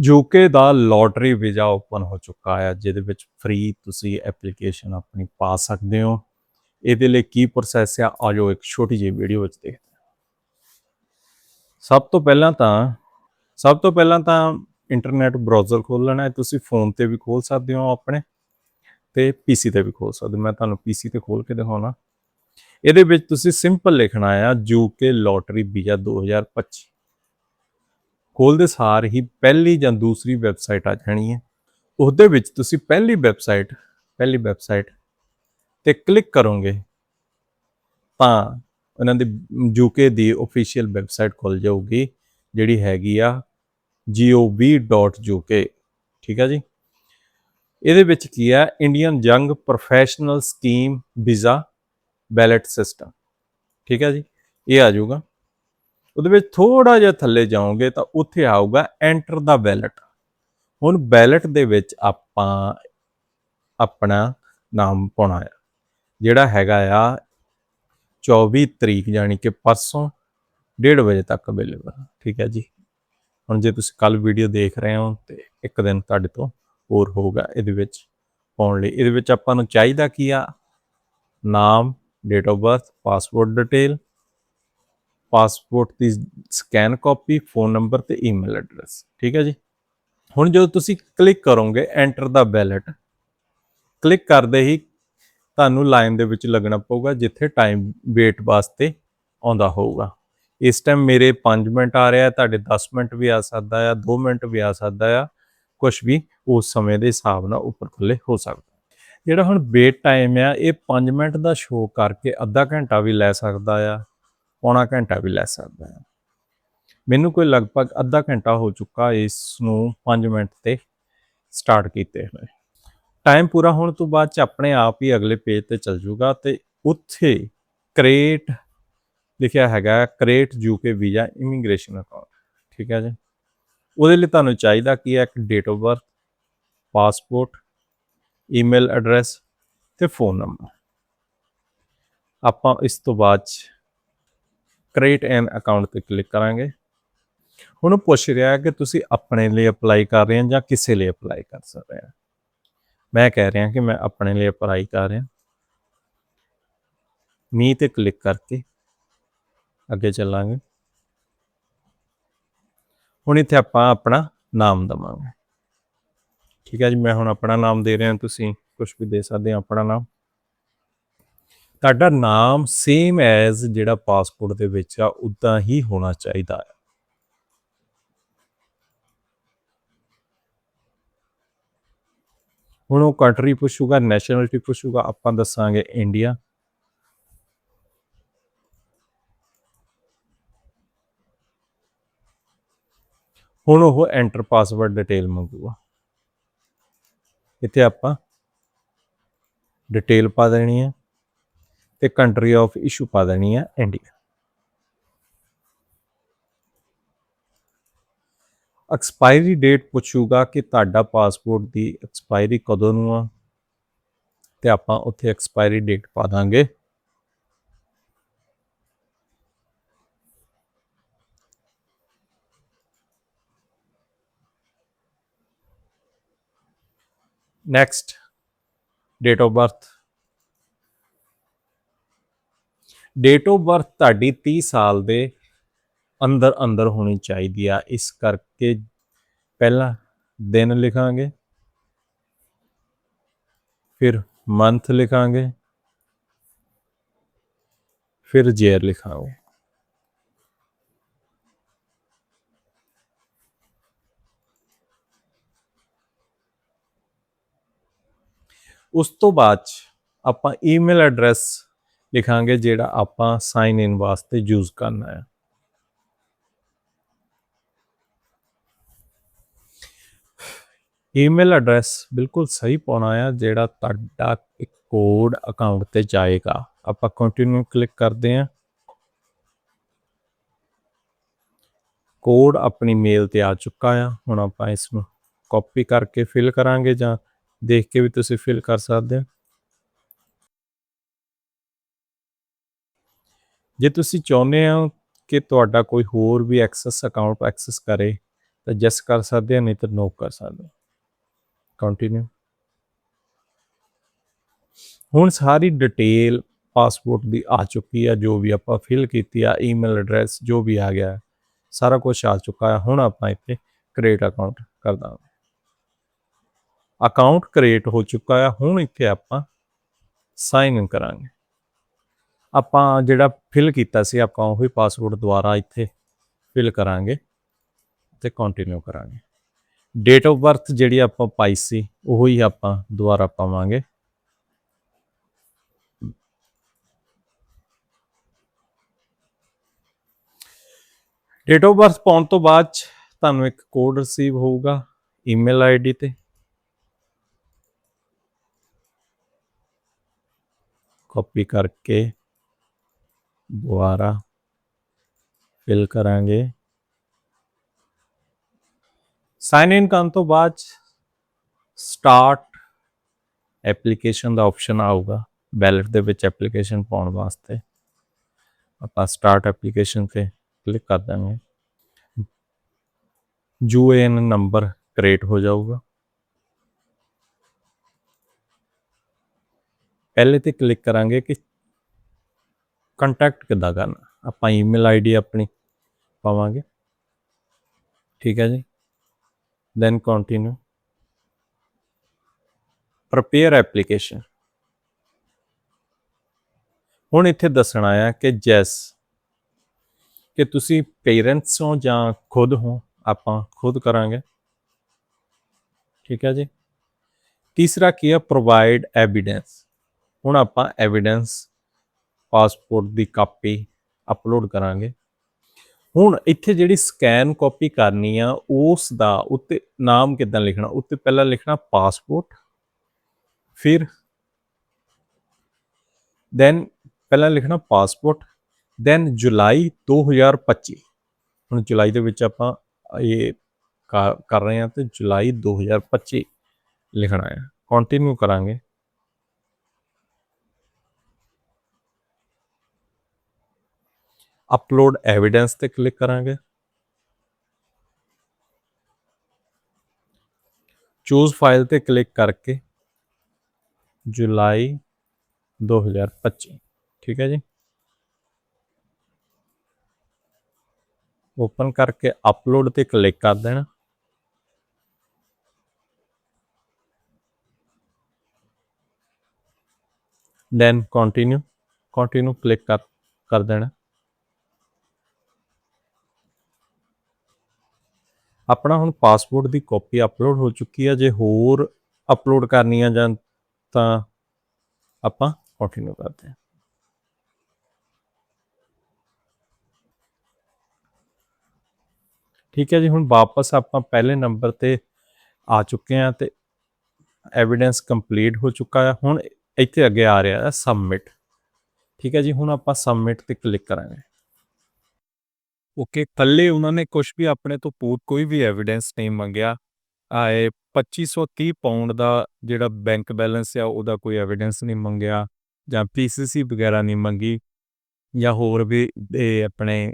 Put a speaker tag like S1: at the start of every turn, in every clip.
S1: UK ਦਾ lottery visa open ਹੋ ਚੁੱਕਾ ਹੈ, ਜਿਹਦੇ ਵਿੱਚ ਫ੍ਰੀ ਤੁਸੀਂ ਐਪਲੀਕੇਸ਼ਨ ਆਪਣੀ ਪਾ ਸਕਦੇ ਹੋ। ਇਹਦੇ ਲਈ ਕੀ ਪ੍ਰੋਸੈਸ ਆ, ਆਜੋ ਇੱਕ ਛੋਟੀ ਜਿਹੀ ਵੀਡੀਓ ਵਿੱਚ ਦੇਖਦੇ ਹਾਂ। ਸਭ ਤੋਂ ਪਹਿਲਾਂ ਤਾਂ, ਸਭ ਤੋਂ ਪਹਿਲਾਂ ਤਾਂ ਇੰਟਰਨੈਟ ਬ੍ਰਾਊਜ਼ਰ ਖੋਲਣਾ ਹੈ, ਤੁਸੀਂ ਫੋਨ ਤੇ ਵੀ ਖੋਲ ਸਕਦੇ ਹੋ ਆਪਣੇ ਤੇ ਪੀਸੀ ਤੇ ਵੀ ਖੋਲ ਸਕਦੇ ਹੋ। ਮੈਂ ਤੁਹਾਨੂੰ ਪੀਸੀ ਤੇ ਖੋਲ ਕੇ ਦਿਖਾਉਣਾ। ਇਹਦੇ ਵਿੱਚ ਤੁਸੀਂ ਸਿੰਪਲ ਲਿਖਣਾ ਆ, ਯੂਕੇ ਲੋਟਰੀ ਵੀਜ਼ਾ 2025 ਖੋਲਦੇ ਸਾਰ ਹੀ ਪਹਿਲੀ ਜਾਂ ਦੂਸਰੀ ਵੈਬਸਾਈਟ ਆ ਜਾਣੀ ਹੈ। ਉਹਦੇ ਵਿੱਚ ਤੁਸੀਂ ਪਹਿਲੀ ਵੈਬਸਾਈਟ ਪਹਿਲੀ ਵੈਬਸਾਈਟ ਤੇ ਕਲਿੱਕ ਕਰੋਗੇ ਤਾਂ ਉਹਨਾਂ ਦੀ ਯੂਕੇ ਦੀ ਅਫੀਸ਼ੀਅਲ ਵੈਬਸਾਈਟ ਖੁੱਲ ਜਾਊਗੀ, ਜਿਹੜੀ ਹੈਗੀ ਆ gov.uk ਠੀਕ ਆ ਜੀ? ਇਹਦੇ ਵਿੱਚ ਕੀ ਆ? Indian young professional scheme visa ballot system ਠੀਕ ਆ ਜੀ? ਇਹ ਆ ਜਾਊਗਾ। ਉਹਦੇ ਵਿੱਚ ਥੋੜਾ ਜਿਹਾ ਥੱਲੇ ਜਾਓਗੇ ਤਾਂ ਉੱਥੇ ਆਊਗਾ ਐਂਟਰ ਦਾ ਬੈਲਟ ਹੁਣ ਬੈਲਟ ਦੇ ਵਿੱਚ ਆਪਾਂ ਆਪਣਾ ਨਾਮ ਪਾਉਣਾ ਆ, ਜਿਹੜਾ ਹੈਗਾ ਆ 24 ਤਰੀਕ ਯਾਨੀ ਕਿ ਪਰਸੋਂ 1:30 ਵਜੇ ਤੱਕ ਅਵੇਲੇਬਲ ਠੀਕ ਹੈ ਜੀ। ਹੁਣ ਜੇ ਤੁਸੀਂ ਕੱਲ ਵੀਡੀਓ ਦੇਖ ਰਹੇ ਹੋ ਤੇ ਇੱਕ ਦਿਨ ਤੁਹਾਡੇ ਤੋਂ ਹੋਰ ਹੋਊਗਾ ਇਹਦੇ ਵਿੱਚ ਪਾਉਣ ਲਈ। ਇਹਦੇ ਵਿੱਚ ਆਪਾਂ ਨੂੰ ਚਾਹੀਦਾ ਕੀ ਆ? ਨਾਮ date of birth passport detail passport the scan copy, phone number ਤੇ ਈਮੇਲ ਐਡਰੈਸ। ਠੀਕ ਹੈ ਜੀ? ਹੁਣ ਜਦੋਂ ਤੁਸੀਂ ਕਲਿੱਕ ਕਰੋਗੇ ਐਂਟਰ ਦਾ ਬੈਲਟ, ਕਲਿੱਕ ਕਰਦੇ ਹੀ ਤੁਹਾਨੂੰ ਲਾਈਨ ਦੇ ਵਿੱਚ ਲੱਗਣਾ ਪਊਗਾ, ਜਿੱਥੇ ਟਾਈਮ ਵੇਟ ਵਾਸਤੇ ਆਉਂਦਾ ਹੋਊਗਾ। ਇਸ ਟਾਈਮ ਮੇਰੇ 5 ਮਿੰਟ ਆ ਰਿਹਾ, ਤੁਹਾਡੇ 10 ਮਿੰਟ ਵੀ ਆ ਸਕਦਾ ਆ 2 ਮਿੰਟ ਵੀ ਆ ਸਕਦਾ ਆ ਕੁਝ ਵੀ ਉਸ ਸਮੇਂ ਦੇ ਹਿਸਾਬ ਨਾਲ ਉੱਪਰ ਥੱਲੇ ਹੋ ਸਕਦਾ। ਜਿਹੜਾ ਹੁਣ ਵੇਟ ਟਾਈਮ ਆ, ਇਹ 5 ਮਿੰਟ ਦਾ ਸ਼ੋਅ ਕਰਕੇ ਅੱਧਾ ਘੰਟਾ ਵੀ ਲੈ ਸਕਦਾ ਆ। ਪੌਣਾ ਘੰਟਾ ਵੀ ਲੈ ਸਕਦਾ ਹੈ। ਮੈਨੂੰ ਕੋਈ ਲਗਭਗ ਅੱਧਾ ਘੰਟਾ ਹੋ ਚੁੱਕਾ ਇਸ ਨੂੰ 5 ਮਿੰਟ ਤੇ ਸਟਾਰਟ ਕੀਤੇ ਹੋਏ। ਟਾਈਮ ਪੂਰਾ ਹੋਣ ਤੋਂ ਬਾਅਦ ਚ ਆਪਣੇ ਆਪ ਹੀ ਅਗਲੇ ਪੇਜ ਤੇ ਚੱਲ ਜਾਊਗਾ ਤੇ ਉੱਥੇ ਕ੍ਰੀਏਟ ਲਿਖਿਆ ਹੈਗਾ create UK visa immigration account ਠੀਕ ਹੈ ਜੀ? ਉਹਦੇ ਲਈ ਤੁਹਾਨੂੰ ਚਾਹੀਦਾ ਕੀ ਹੈ, ਇੱਕ date of birth passport email address ਤੇ ਫੋਨ ਨੰਬਰ ਆਪਾਂ ਇਸ ਤੋਂ ਬਾਅਦ ਕ੍ਰੀਏਟ ਐਨ ਅਕਾਊਂਟ ਤੇ ਕਲਿੱਕ ਕਰਾਂਗੇ। ਹੁਣ ਪੁੱਛ ਰਿਹਾ ਕਿ ਤੁਸੀਂ ਆਪਣੇ ਲਈ ਅਪਲਾਈ ਕਰ ਰਹੇ ਹੋ ਜਾਂ ਕਿਸੇ ਲਈ ਅਪਲਾਈ ਕਰ ਰਹੇ ਹੋ। ਮੈਂ ਕਹਿ ਰਿਹਾ ਕਿ ਮੈਂ ਆਪਣੇ ਲਈ ਅਪਲਾਈ ਕਰ ਰਿਹਾ। ਮੀ ਤੇ ਕਲਿੱਕ ਕਰਕੇ ਅੱਗੇ ਚੱਲਾਂਗੇ। ਹੁਣ ਇੱਥੇ ਆਪਾਂ ਆਪਣਾ ਨਾਮ ਦਵਾਂਗੇ। ਠੀਕ ਹੈ ਜੀ, ਮੈਂ ਹੁਣ ਆਪਣਾ ਨਾਮ ਦੇ ਰਿਹਾ, ਤੁਸੀਂ ਕੁਝ ਵੀ ਦੇ ਸਕਦੇ ਹੋ ਆਪਣਾ ਨਾਮ। ਤੁਹਾਡਾ ਨਾਮ ਸੇਮ ਐਜ਼ ਜਿਹੜਾ ਪਾਸਪੋਰਟ ਦੇ ਵਿੱਚ ਆ, ਉਦਾਂ ਹੀ ਹੋਣਾ ਚਾਹੀਦਾ ਹੈ। ਹੁਣ ਉਹ ਕੰਟਰੀ ਪੁੱਛੂਗਾ ਨੈਸ਼ਨੈਲਿਟੀ ਪੁੱਛੂਗਾ, ਆਪਾਂ ਦੱਸਾਂਗੇ ਇੰਡੀਆ ਹੁਣ ਉਹ ਐਂਟਰ ਪਾਸਵਰਡ ਡਿਟੇਲ ਮੰਗੂਗਾ। ਇੱਥੇ ਆਪਾਂ ਡਿਟੇਲ ਪਾ ਦੇਣੀ ਹੈ। ਤੇ ਕੰਟਰੀ ਆਫ ਇਸ਼ੂ ਪਾ ਦੇਣੀ ਹੈ ਇੰਡੀਆ ਐਕਸਪਾਇਰੀ ਡੇਟ ਪੁੱਛੂਗਾ ਕਿ ਤੁਹਾਡਾ ਪਾਸਪੋਰਟ ਦੀ ਐਕਸਪਾਇਰੀ ਕਦੋਂ ਨੂੰ ਆ, ਤੇ ਆਪਾਂ ਉੱਥੇ ਐਕਸਪਾਇਰੀ ਡੇਟ ਪਾ ਦਾਂਗੇ। Next date of birth date of birth ਤੁਹਾਡੀ 30 ਸਾਲ ਦੇ ਅੰਦਰ ਅੰਦਰ ਹੋਣੀ ਚਾਹੀਦੀ ਆ। ਇਸ ਕਰਕੇ ਪਹਿਲਾ ਦਿਨ ਲਿਖਾਂਗੇ। ਫਿਰ ਮੰਥ ਲਿਖਾਂਗੇ। ਫਿਰ ਜੇਰ ਲਿਖਾਂਗੇ। ਉਸ ਤੋਂ ਬਾਅਦ 'ਚ ਆਪਾਂ ਈਮੇਲ ਐਡਰੈਸ ਲਿਖਾਂਗੇ ਜਿਹੜਾ ਆਪਾਂ ਸਾਈਨ ਇਨ ਵਾਸਤੇ ਯੂਜ਼ ਕਰਨਾ ਹੈ। ਈਮੇਲ ਐਡਰੈਸ ਬਿਲਕੁਲ ਸਹੀ ਪਾਉਣਾ ਆ, ਜਿਹੜਾ ਤੁਹਾਡਾ ਇੱਕ ਕੋਡ ਅਕਾਊਂਟ ਤੇ ਜਾਏਗਾ। ਆਪਾਂ ਕੰਟੀਨਿਊ ਕਲਿੱਕ ਕਰਦੇ ਹਾਂ। ਕੋਡ ਆਪਣੀ ਮੇਲ ਤੇ ਆ ਚੁੱਕਾ ਆ। ਹੁਣ ਆਪਾਂ ਇਸ ਨੂੰ ਕਾਪੀ ਕਰਕੇ ਫਿਲ ਕਰਾਂਗੇ ਜਾਂ ਦੇਖ ਕੇ ਵੀ ਤੁਸੀਂ ਫਿਲ ਕਰ ਸਕਦੇ ਹੋ। ਜੇ ਤੁਸੀਂ ਚਾਹੁੰਦੇ ਹੋ ਕਿ ਤੁਹਾਡਾ ਕੋਈ ਹੋਰ ਵੀ ਐਕਸੈਸ ਅਕਾਊਂਟ ਐਕਸੈਸ ਕਰੇ, ਤਾਂ ਯੈਸ ਕਰ ਸਕਦੇ ਆ ਨਹੀਂ ਤਾਂ ਨੋ ਕਰ ਸਕਦੇ ਕੰਟੀਨਿਊ ਹੁਣ ਸਾਰੀ ਡਿਟੇਲ ਪਾਸਪੋਰਟ ਦੀ ਆ ਚੁੱਕੀ ਆ, ਜੋ ਵੀ ਆਪਾਂ ਫਿਲ ਕੀਤੀ ਆ ਈਮੇਲ ਐਡਰੈਸ ਜੋ ਵੀ ਆ ਗਿਆ, ਸਾਰਾ ਕੁਝ ਆ ਚੁੱਕਾ ਹੈ ਹੁਣ ਆਪਾਂ ਇੱਥੇ ਕ੍ਰੀਏਟ ਅਕਾਊਂਟ ਕਰ ਦਾਂਗੇ। ਅਕਾਊਂਟ ਕ੍ਰੀਏਟ ਹੋ ਚੁੱਕਾ ਹੈ ਹੁਣ ਇੱਥੇ ਆਪਾਂ ਸਾਈਨ ਇਨ ਕਰਾਂਗੇ। ਆਪਾਂ ਜਿਹੜਾ ਫਿਲ ਕੀਤਾ ਸੀ, ਆਪਾਂ ਉਹੀ ਪਾਸਵਰਡ ਦੁਬਾਰਾ ਇੱਥੇ ਫਿਲ ਕਰਾਂਗੇ ਤੇ ਕੰਟੀਨਿਊ ਕਰਾਂਗੇ। ਡੇਟ ਆਫ ਬਰਥ ਜਿਹੜੀ ਆਪਾਂ ਪਾਈ ਸੀ, ਉਹੀ ਆਪਾਂ ਦੁਬਾਰਾ ਪਾਵਾਂਗੇ। ਡੇਟ ਆਫ ਬਰਥ ਪਾਉਣ ਤੋਂ ਬਾਅਦ 'ਚ ਤੁਹਾਨੂੰ ਇੱਕ ਕੋਡ ਰਿਸੀਵ ਹੋਊਗਾ ਈਮੇਲ ਆਈਡੀ ਤੇ। ਕਾਪੀ ਕਰਕੇ ਦੁਬਾਰਾ ਫਿਲ ਕਰਾਂਗੇ ਸਾਈਨ ਇਨ ਕਰਨ ਤੋਂ ਬਾਅਦ ਸਟਾਰਟ ਐਪਲੀਕੇਸ਼ਨ ਦਾ ਆਪਸ਼ਨ ਆਊਗਾ ਬੈਲਟ ਦੇ ਵਿੱਚ ਐਪਲੀਕੇਸ਼ਨ ਪਾਉਣ ਵਾਸਤੇ ਆਪਾਂ ਸਟਾਰਟ ਐਪਲੀਕੇਸ਼ਨ ਤੇ ਕਲਿੱਕ ਕਰ ਦਾਂਗੇ ਯੂਏਐਨ ਨੰਬਰ ਕ੍ਰੀਏਟ ਹੋ ਜਾਊਗਾ ਪਹਿਲੇ ਤੇ ਕਲਿੱਕ ਕਰਾਂਗੇ ਕਿ ਕੰਟੈਕਟ ਕਿੱਦਾਂ ਕਰਨਾ? ਆਪਾਂ ਈਮੇਲ ਆਈਡੀ ਆਪਣੀ ਪਾਵਾਂਗੇ। ਠੀਕ ਹੈ ਜੀ। ਦੈਨ ਕੰਟੀਨਿਊ ਪ੍ਰਪੇਅਰ ਐਪਲੀਕੇਸ਼ਨ ਹੁਣ ਇੱਥੇ ਦੱਸਣਾ ਆ ਕਿ ਜੈਸ, ਕਿ ਤੁਸੀਂ ਪੇਰੈਂਟਸ ਹੋ ਜਾਂ ਖੁਦ ਹੋ, ਆਪਾਂ ਖੁਦ ਕਰਾਂਗੇ। ਠੀਕ ਹੈ ਜੀ। ਤੀਸਰਾ ਕੀ ਹੈ ਪ੍ਰੋਵਾਈਡ ਐਵੀਡੈਂਸ ਹੁਣ ਆਪਾਂ ਐਵੀਡੈਂਸ ਪਾਸਪੋਰਟ ਦੀ ਕਾਪੀ ਅਪਲੋਡ ਕਰਾਂਗੇ। ਹੁਣ ਇੱਥੇ ਜਿਹੜੀ ਸਕੈਨ ਕਾਪੀ ਕਰਨੀ ਆ, ਉਸ ਦਾ ਉੱਤੇ ਨਾਮ ਕਿਦਾਂ ਲਿਖਣਾ? ਉੱਤੇ ਪਹਿਲਾਂ ਲਿਖਣਾ ਪਾਸਪੋਰਟ ਫਿਰ ਦੈਨ ਪਹਿਲਾਂ ਲਿਖਣਾ ਪਾਸਪੋਰਟ ਦੈਨ ਜੁਲਾਈ 2025 ਹੁਣ ਜੁਲਾਈ ਦੇ ਵਿੱਚ ਆਪਾਂ ਇਹ ਕਰ ਕਰ ਰਹੇ ਹਾਂ ਤੇ ਜੁਲਾਈ 2025 ਲਿਖਣਾ ਹੈ ਕੰਟੀਨਿਊ ਕਰਾਂਗੇ। ਅਪਲੋਡ ਐਵੀਡੈਂਸ ਤੇ ਕਲਿੱਕ ਕਰਾਂਗੇ ਚੂਜ਼ ਫਾਈਲ ਤੇ ਕਲਿੱਕ ਕਰਕੇ ਜੁਲਾਈ 2025 ਠੀਕ ਹੈ ਜੀ ਓਪਨ ਕਰਕੇ ਅਪਲੋਡ ਤੇ ਕਲਿੱਕ ਕਰ ਦੇਣਾ ਦੈਨ ਕੰਟੀਨਿਊ ਕੰਟੀਨਿਊ ਕਲਿੱਕ ਕਰ ਕਰ ਦੇਣਾ ਆਪਣਾ ਹੁਣ ਪਾਸਪੋਰਟ ਦੀ ਕਾਪੀ ਅਪਲੋਡ ਹੋ ਚੁੱਕੀ ਹੈ ਜੇ ਹੋਰ ਅਪਲੋਡ ਕਰਨੀ ਆ ਜਾਂ ਤਾਂ ਆਪਾਂ ਕੰਟੀਨਿਊ ਕਰਦੇ ਹਾਂ। ਠੀਕ ਹੈ ਜੀ, ਹੁਣ ਵਾਪਸ ਆਪਾਂ ਪਹਿਲੇ ਨੰਬਰ ਤੇ ਆ ਚੁੱਕੇ ਹਾਂ ਤੇ ਐਵੀਡੈਂਸ ਕੰਪਲੀਟ ਹੋ ਚੁੱਕਾ ਹੈ ਹੁਣ ਇੱਥੇ ਅੱਗੇ ਆ ਰਿਹਾ ਹੈ ਸਬਮਿਟ ਠੀਕ ਹੈ ਜੀ, ਹੁਣ ਆਪਾਂ ਸਬਮਿਟ ਤੇ ਕਲਿੱਕ ਕਰਾਂਗੇ। ਓਕੇ, ਕੱਲੇ ਉਹਨਾਂ ਨੇ ਕੁਝ ਵੀ ਆਪਣੇ ਤੋਂ ਪੂਰ ਕੋਈ ਵੀ ਐਵੀਡੈਂਸ ਨਹੀਂ ਮੰਗਿਆ। ਆਏ 2530 ਪਾਉਂਡ ਦਾ ਜਿਹੜਾ ਬੈਂਕ ਬੈਲੈਂਸ ਆ, ਉਹਦਾ ਕੋਈ ਐਵੀਡੈਂਸ ਨਹੀਂ ਮੰਗਿਆ ਜਾਂ ਪੀਸੀਸੀ ਵਗੈਰਾ ਨਹੀਂ ਮੰਗੀ ਜਾਂ ਹੋਰ ਵੀ ਇਹ ਆਪਣੇ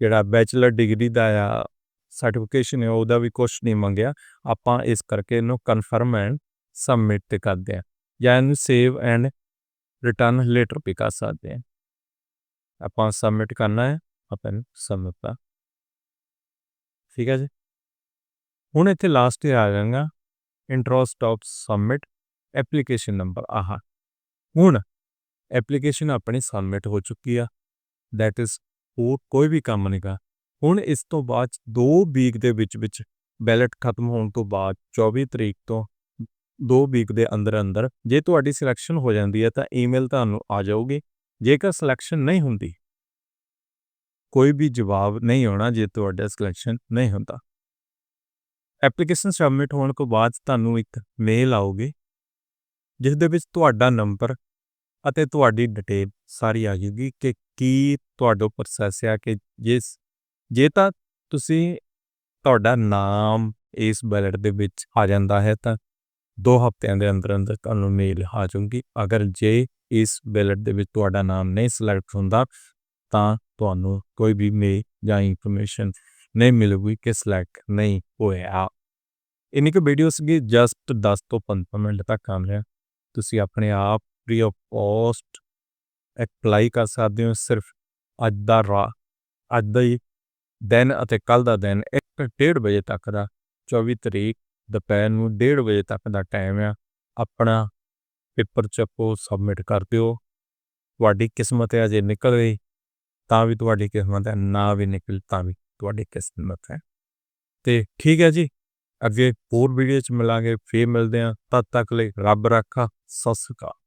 S1: ਜਿਹੜਾ ਬੈਚਲਰ ਡਿਗਰੀ ਦਾ ਆ ਸਰਟੀਫਿਕੇਸ਼ਨ ਹੈ ਉਹਦਾ ਵੀ ਕੁਝ ਨਹੀਂ ਮੰਗਿਆ। ਆਪਾਂ ਇਸ ਕਰਕੇ ਇਹਨੂੰ ਕਨਫਰਮ ਐਂਡ ਸਬਮਿਟ ਤੇ ਕਰਦੇ ਆ ਜਾਂ ਇਹਨੂੰ ਸੇਵ ਐਂਡ ਰਿਟਰਨ ਲੇਟਰ ਵੀ ਕਰ ਸਕਦੇ ਆ ਆਪਾਂ ਸਬਮਿਟ ਕਰਨਾ ਹੈ। ਆਪਾਂ ਇਹਨੂੰ ਠੀਕ ਹੈ ਜੀ? ਹੁਣ ਇੱਥੇ ਲਾਸਟ ਤੇ ਆ ਜਾਏਗਾ ਇੰਟਰੋਸਟਾਪ ਸਬਮਿਟ ਐਪਲੀਕੇਸ਼ਨ ਨੰਬਰ ਆਹ। ਹੁਣ ਐਪਲੀਕੇਸ਼ਨ ਆਪਣੀ ਸਬਮਿਟ ਹੋ ਚੁੱਕੀ ਆ। ਦੈਟ ਇਜ਼ ਹੋਰ ਕੋਈ ਵੀ ਕੰਮ ਨਹੀਂਗਾ ਹੁਣ ਇਸ ਤੋਂ ਬਾਅਦ 2 ਵੀਕ ਦੇ ਵਿੱਚ ਵਿੱਚ ਬੈਲਟ ਖਤਮ ਹੋਣ ਤੋਂ ਬਾਅਦ 24 ਤਰੀਕ ਤੋਂ 2 ਵੀਕ ਦੇ ਅੰਦਰ ਅੰਦਰ ਜੇ ਤੁਹਾਡੀ ਸਿਲੈਕਸ਼ਨ ਹੋ ਜਾਂਦੀ ਹੈ ਤਾਂ ਈਮੇਲ ਤੁਹਾਨੂੰ ਆ ਜਾਊਗੀ। ਜੇਕਰ ਸਿਲੈਕਸ਼ਨ ਨਹੀਂ ਹੁੰਦੀ ਕੋਈ ਵੀ ਜਵਾਬ ਨਹੀਂ ਆਉਣਾ ਜੇ ਤੁਹਾਡਾ ਸਿਲੈਕਸ਼ਨ ਨਹੀਂ ਹੁੰਦਾ। ਐਪਲੀਕੇਸ਼ਨ ਸਬਮਿਟ ਹੋਣ ਤੋਂ ਬਾਅਦ ਤੁਹਾਨੂੰ ਇੱਕ ਮੇਲ ਆਊਗੀ, ਜਿਸ ਦੇ ਵਿੱਚ ਤੁਹਾਡਾ ਨੰਬਰ ਅਤੇ ਤੁਹਾਡੀ ਡਿਟੇਲ ਸਾਰੀ ਆ ਜੂਗੀ ਕਿ ਕੀ ਤੁਹਾਡਾ ਪ੍ਰੋਸੈਸ ਆ ਕਿ ਜਿਸ, ਜੇ ਤਾਂ ਤੁਸੀਂ ਤੁਹਾਡਾ ਨਾਮ ਇਸ ਬੈਲਟ ਦੇ ਵਿੱਚ ਆ ਜਾਂਦਾ ਹੈ ਤਾਂ 2 ਹਫ਼ਤਿਆਂ ਦੇ ਅੰਦਰ ਅੰਦਰ ਤੁਹਾਨੂੰ ਮੇਲ ਆ ਜਾਊਗੀ। ਅਗਰ ਜੇ ਇਸ ਬੈਲਟ ਦੇ ਵਿੱਚ ਤੁਹਾਡਾ ਨਾਮ ਨਹੀਂ ਸਿਲੈਕਟ ਹੁੰਦਾ ਤਾਂ ਤੁਹਾਨੂੰ ਕੋਈ ਵੀ ਮੇਲ ਜਾਂ ਇਨਫੋਰਮੇਸ਼ਨ ਨਹੀਂ ਮਿਲੂਗੀ ਕਿ ਸਿਲੈਕਟ ਨਹੀਂ ਹੋਇਆ। ਇੰਨੀ ਕੁ ਵੀਡੀਓ ਸੀਗੀ ਜਸਟ 10 ਤੋਂ 15 ਮਿੰਟ ਤੱਕ ਆਮ ਰਿਹਾ। ਤੁਸੀਂ ਆਪਣੇ ਆਪ ਫ੍ਰੀ ਆਫ ਕੋਸਟ ਅਪਲਾਈ ਕਰ ਸਕਦੇ ਹੋ, ਸਿਰਫ ਅੱਜ ਦਾ ਰਾ, ਅੱਜ ਦਾ ਹੀ ਦਿਨ ਅਤੇ ਕੱਲ ਦਾ ਦਿਨ 1:30 ਵਜੇ ਤੱਕ ਦਾ 24 ਤਰੀਕ, ਦੁਪਹਿਰ ਨੂੰ 1:30 ਵਜੇ ਤੱਕ ਦਾ ਟਾਈਮ ਆ। ਆਪਣਾ ਪੇਪਰ ਚੱਕੋ ਸਬਮਿਟ ਕਰ ਦਿਓ। ਤੁਹਾਡੀ ਕਿਸਮਤ ਹੈ ਜੇ ਨਿਕਲ ਗਈ। ਤਾਂ ਵੀ ਤੁਹਾਡੀ ਕਿਸਮਤ ਹੈ, ਨਾ ਵੀ ਨਿਕਲ ਤਾਂ ਵੀ ਤੁਹਾਡੀ ਕਿਸਮਤ ਹੈ। ਤੇ ਠੀਕ ਹੈ ਜੀ, ਅੱਗੇ ਹੋਰ ਵੀਡੀਓ ਚ ਮਿਲਾਂਗੇ, ਫੇਰ ਮਿਲਦੇ ਹਾਂ, ਤਦ ਤੱਕ ਲਈ ਰੱਬ ਰਾਖਾ, ਸਤਿ ਸ਼੍ਰੀ ਅਕਾਲ।